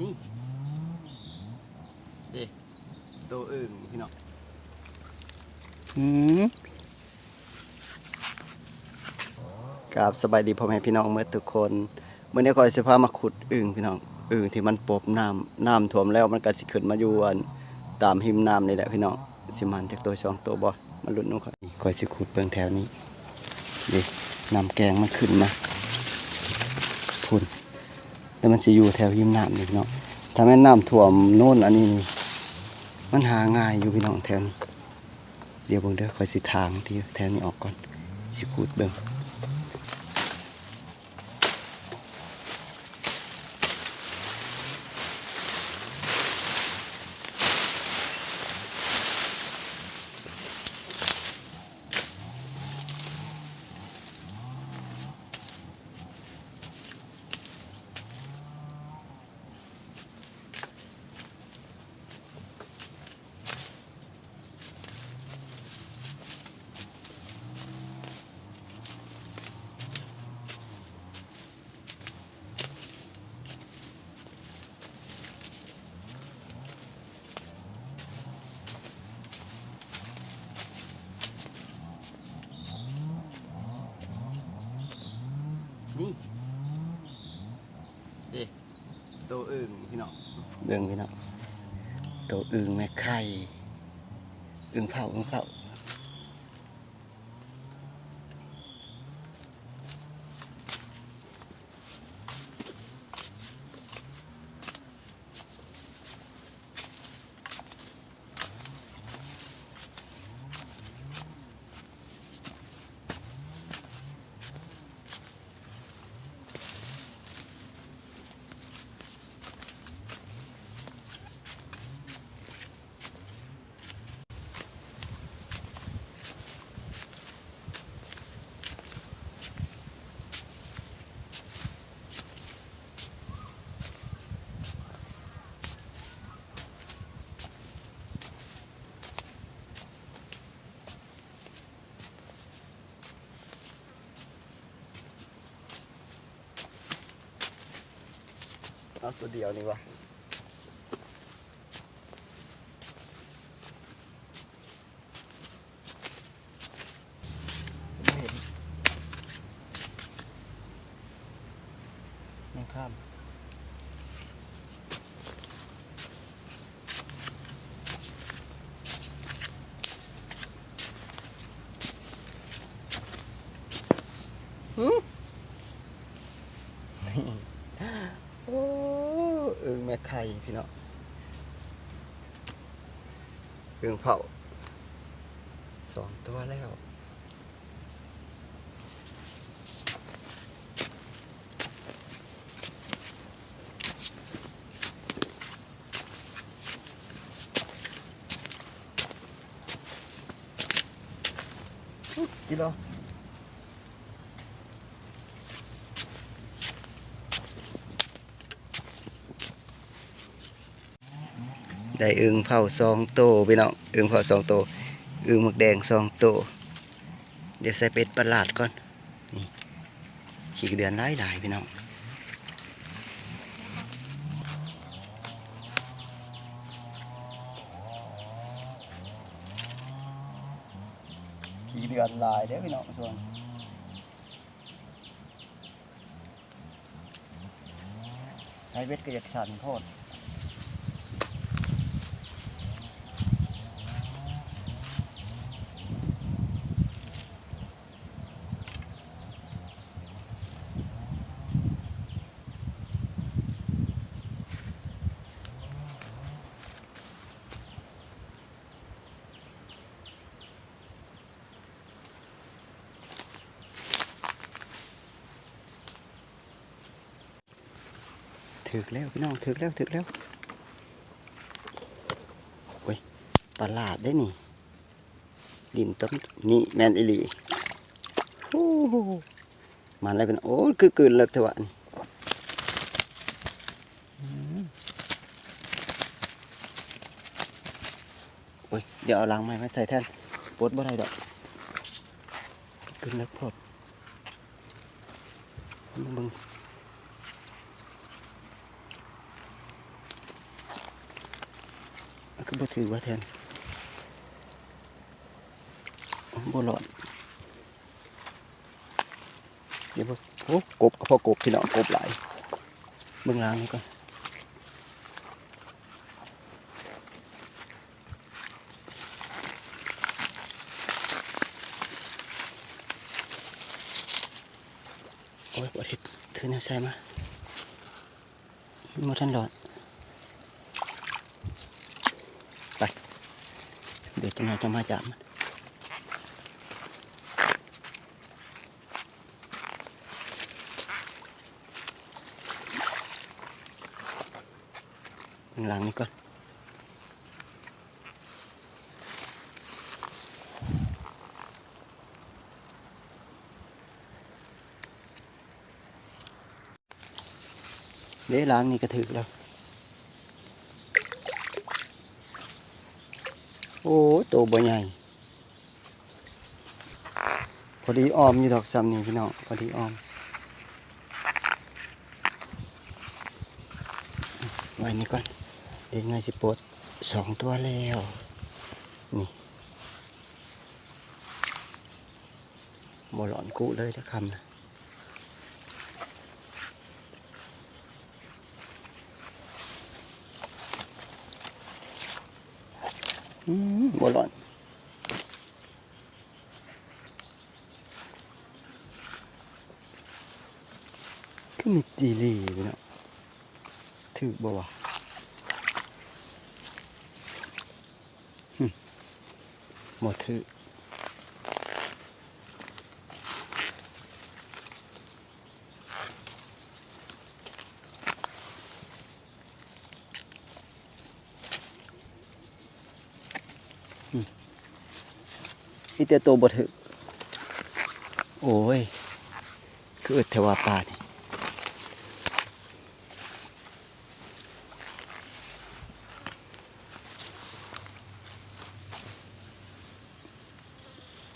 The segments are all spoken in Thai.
นี่เด็ตัวอื่นพี่น้องอืมกับสบายดีพ่อแม่พี่น้องเมื่อทุกคนเมื่อนี้คอยสิพามาขุดอึ่งพี่น้องอึ่งที่มันปบน้ำน้ำท่วมแล้วมันก็สิขึ้นมาอยู่อันตามหิมน้ำนี่แหละพี่น้องสิมันจากตัวช่องตัวบ่มาลุ้นน้องคอยคอยสิขุดเบิ่งแถวนี้ดิน้ำแกงมันขึ้นมาพุ่น แต่มันสิอยู่แถวหิมน้ำนี่เนาะถ้าแม่น้ำท่วมโน่นอันนี้มันหาง่ายอยู่พี่น้องแถวนี้เดี๋ยวเบิ่งเด้อคอยสิทางที่แถวนี้ออกก่อนสิพูดเบิ่ง นี่เด็ตัวอึ่งพี่น้องเบิ่งพี่น้องตัวอึ่งแม่ไข่อึ่งเผาอึ่งเผา เอาตัวเดียวนี่วะไม่เห็นไม่ข้ามโอ้เอิงแม่ ไข่พี่เน้องเอิงเผาสองตัวแล้วกิโล ได้อึงเผาสองโตพี่น้องอึงเผาสองโตอึงหมึกแดงสองโตเดี๋ยวใส่เป็ดประหลาดก่อนนี่ขี้เดือนหลายหลายพี่น้องขี้เดือนลายเด้อพี่น้องส่วนใช้เบ็ดก็อยากสั่นโพด ถึกแล้วพี่น้องถึกแล้วถึกแล้วโอ้ยประหลาดได้นี่ ดินต้นนี่แมนอิลีโอ้มันอะไรเป็นโอ้คือกลืนเลยเถอะวะนี่โอ้ยเดี๋ยวเอาลังไม้มาใส่แทนปดบ่ได้ดอกกลืนเลิกพดมึง บ่ถือว่าแทนบ่หลอดเดี๋ยวบ่โอ้กบก็พอกบพี่น้องกบหลายเบื้องล่างนี่ก่อนโอ้ยบ่เห็ดถือแนวใส่มาบ่ทันหลอด ไป เดี๋ยวจะมาจะมาจับมันข้างหลังนี่ก่อนเดี๋ยวล้างนี่ก็ถือแล้ว โอ้โตบ่ใหญ่ พอดีออมอยู่ดอกซ้ำนี่พี่น้องพอดีออมไว้นี่ก่อนเด็กไงสิปลดสองตัวแล้ว นี่บ่หลอนกูเลยนะคำนะ บ่หลอนก็มีจีรีไปเนาะถือบ่วะหึหมดถือ อีแต่ตัวบ่ถือโอ้ย คืออึดเทวาปานี่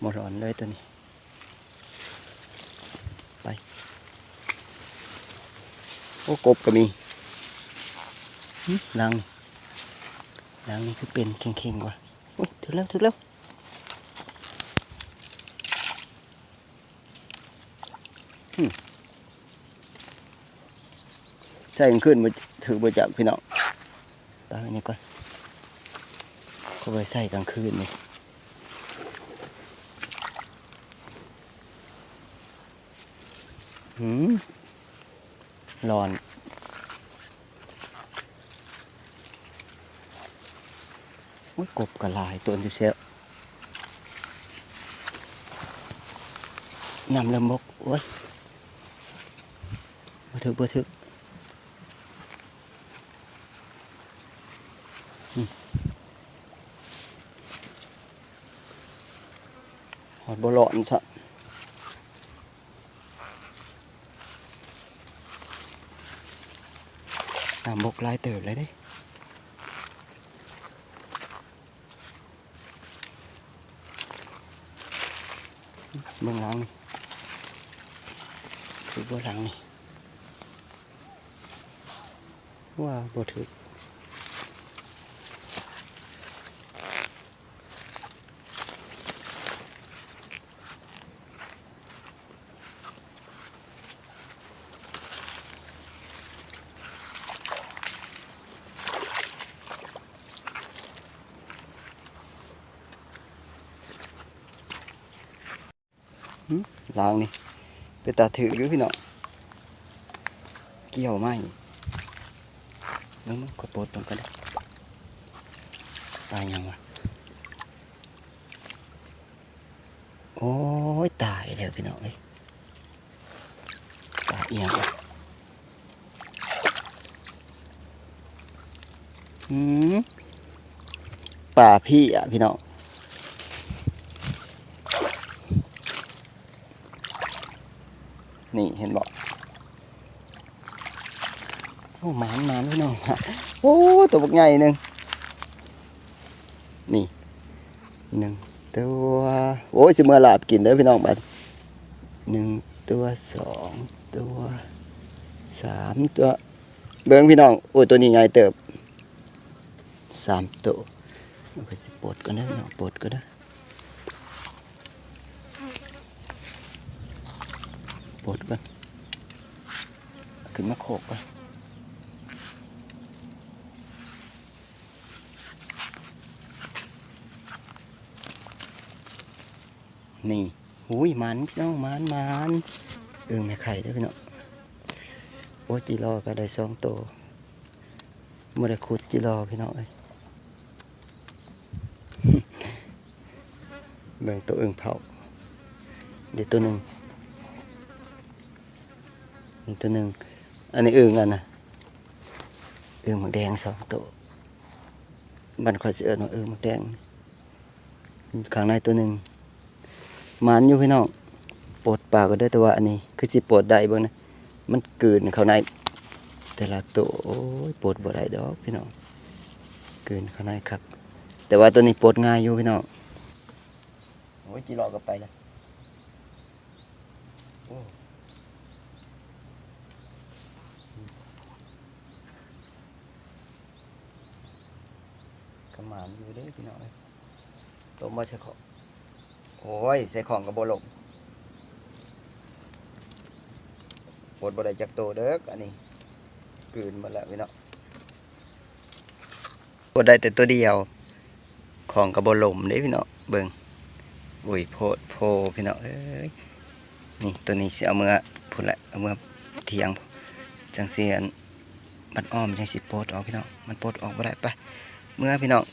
หมดร้อนเลยตัวนี้ ไป โอ้กบก็มีลังลังนี่คือเป็นเข่งๆกว่าถึงแล้วถึงแล้ว ใช่ยังขึ้นมาถือมาจากพี่น้องตาอันนี้ก่อนก็ไปใส่กลางคืนนี่หืมร้อนโอ้ยกบกระลายตัวอยู่เสียนำลำบกโอ้ยบ่ถึกบ่ถึกอืมหอด บ่ร้อนซะน้ำบกหลายเติบเลยเด้เบื้องหลังนี่คือเบื้องหลังนี่ว่าบ่ถึก หลังนี่ไปตาถืออยู่พี่น้องเกี่ยวไหมแล้วมันก็ปลดลงกันตายยังวะโอ้ยตายแล้วพี่น้องเอ้ยตายเอียงวะอืมป่าพี่อะพี่น้อง นี่เห็นบอกโอ้หมานหมานพี่น้องโอ้ตัวบักใหญ่หนึ่งนี่หนึ่งตัวโอ้ยสิเมื่อหลาบกินเด้อพี่น้องบัดหนึ่งตัวสองตัวสามตัวเบิ้งพี่น้องโอ้ยตัวนี้ใหญ่เติบสามตัวเอาไปสิปลดก็ได้เนาะปลดก็ได้ ปลดก่อนขึ้นมาโขกก่อนนี่หุยมันพี่น้องมันมันเอิงไม่ไข่ด้อพี่น้องโอ้จีรอก็ได้สองตัวมื่ได้ขุดจีรอพี่น้องเอ้ยแบ่งตัวเอิงเผาเดี๋ยวตัวหนึ่ง นี่ตัวหนึ่งอันนี้เอิงอันนะเอิงหมักแดงสองตัวบันคอยเสือเนาะเอิงหมักแดงข้างในตัวหนึ่งมันอยู่พี่น้องปวดปากก็ได้แต่ว่าอันนี้ คือสิปวดได้บ้างนะมันกลืนข้างใน แต่ละตัวโอ้ยปวดบ่ได้ดอกพี่น้องกลืนข้างในคักแต่ว่าตัวนี้ปวดง่ายอยู่พี่น้องโอ้ยจีรอก็ไปแล้วโอ้กระห มานอยู่เด้อพี่น้องตัวมาใส่ของโอ้ยใส่ของกับบลงปวดบ่ได้จากโตเด้ออันนี้กลืนมาแล้วพี่น้องปวดได้แต่ตัวเดียว ของกับบลมเด้พี่น้องเบิ่งอุ้ยโพดโพพี่น้องเอ้ยนี่ตัวนี้สิเอามือพุ่นแหละเอามือเทียงจังเสียนมันอ้อมจังสิโปดออกพี่น้องมันโปดออกบ่ได้ไป เมื่อพี่น้อง